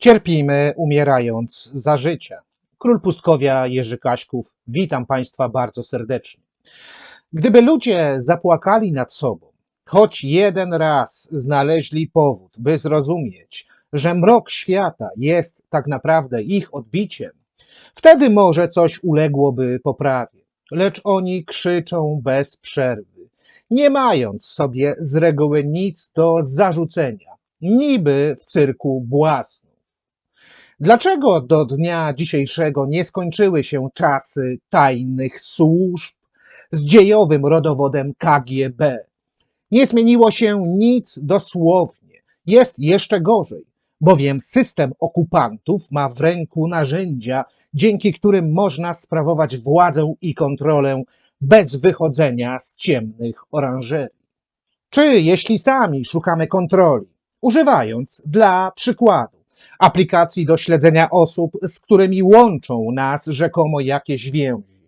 Cierpimy, umierając za życia. Król Pustkowia Jerzy Kaśków, witam Państwa bardzo serdecznie. Gdyby ludzie zapłakali nad sobą, choć jeden raz znaleźli powód, by zrozumieć, że mrok świata jest tak naprawdę ich odbiciem, wtedy może coś uległoby poprawie. Lecz oni krzyczą bez przerwy, nie mając sobie z reguły nic do zarzucenia, niby w cyrku błasnów. Dlaczego do dnia dzisiejszego nie skończyły się czasy tajnych służb z dziejowym rodowodem KGB? Nie zmieniło się nic dosłownie. Jest jeszcze gorzej, bowiem system okupantów ma w ręku narzędzia, dzięki którym można sprawować władzę i kontrolę bez wychodzenia z ciemnych oranżerii. Czy jeśli sami szukamy kontroli, używając dla przykładu aplikacji do śledzenia osób, z którymi łączą nas rzekomo jakieś więzi,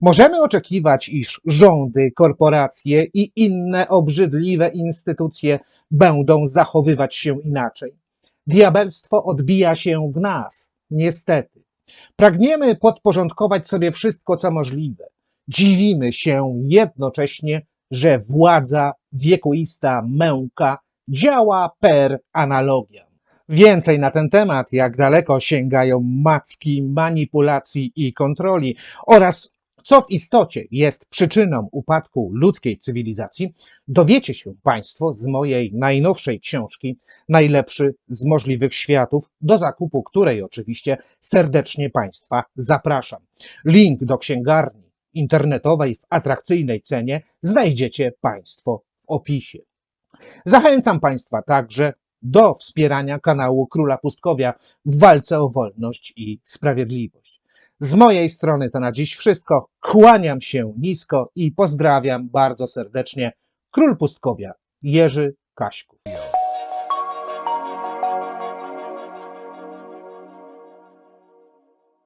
możemy oczekiwać, iż rządy, korporacje i inne obrzydliwe instytucje będą zachowywać się inaczej. Diabelstwo odbija się w nas, niestety. Pragniemy podporządkować sobie wszystko, co możliwe. Dziwimy się jednocześnie, że władza wiekuista męka działa per analogia. Więcej na ten temat, jak daleko sięgają macki manipulacji i kontroli oraz co w istocie jest przyczyną upadku ludzkiej cywilizacji, dowiecie się Państwo z mojej najnowszej książki Najlepszy z możliwych światów, do zakupu której oczywiście serdecznie Państwa zapraszam. Link do księgarni internetowej w atrakcyjnej cenie znajdziecie Państwo w opisie. Zachęcam Państwa także do wspierania kanału Króla Pustkowia w walce o wolność i sprawiedliwość. Z mojej strony to na dziś wszystko. Kłaniam się nisko i pozdrawiam bardzo serdecznie. Król Pustkowia, Jerzy Kaśków.